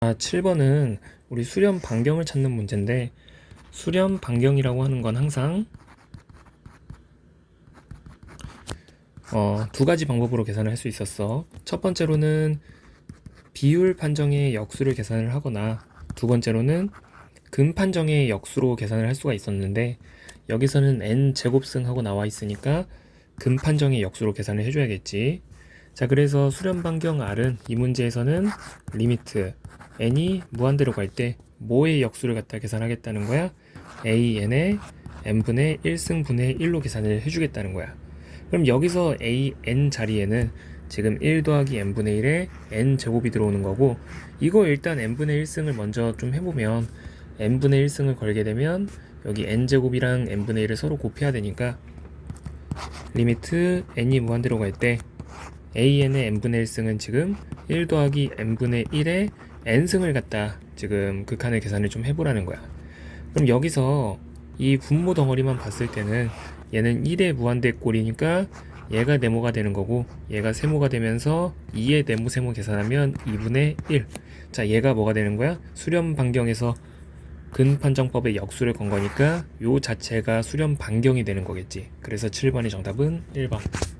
아, 7번은 우리 수렴 반경을 찾는 문제인데 수렴 반경이라고 하는 건 항상 어, 두 가지 방법으로 계산을 할 수 있었어. 첫 번째로는 비율 판정의 역수를 계산을 하거나 두 번째로는 근 판정의 역수로 계산을 할 수가 있었는데 여기서는 n 제곱승 하고 나와 있으니까 근 판정의 역수로 계산을 해줘야겠지. 자, 그래서 수렴 반경 r은 이 문제에서는 리미트 n이 무한대로 갈 때 뭐의 역수를 갖다 계산하겠다는 거야? an의 n분의 1승분의 1로 계산을 해주겠다는 거야. 그럼 여기서 a n 자리에는 지금 1 더하기 n분의 1에 n 제곱이 들어오는 거고 이거 일단 n분의 1승을 먼저 좀 해보면 n분의 1승을 걸게 되면 여기 n 제곱이랑 n분의 1을 서로 곱해야 되니까 리미트 n이 무한대로 갈 때 an의 n분의 1승은 지금 1 더하기 n분의 1에 n승을 갖다 지금 극한의 계산을 좀 해보라는 거야. 그럼 여기서 이 분모 덩어리만 봤을 때는 얘는 1의 무한대 꼴이니까 얘가 네모가 되는 거고 얘가 세모가 되면서 2의 네모 세모 계산하면 2분의 1. 자, 얘가 뭐가 되는 거야? 수렴 반경에서 근판정법의 역수를 건 거니까 요 자체가 수렴 반경이 되는 거겠지. 그래서 7번의 정답은 1번.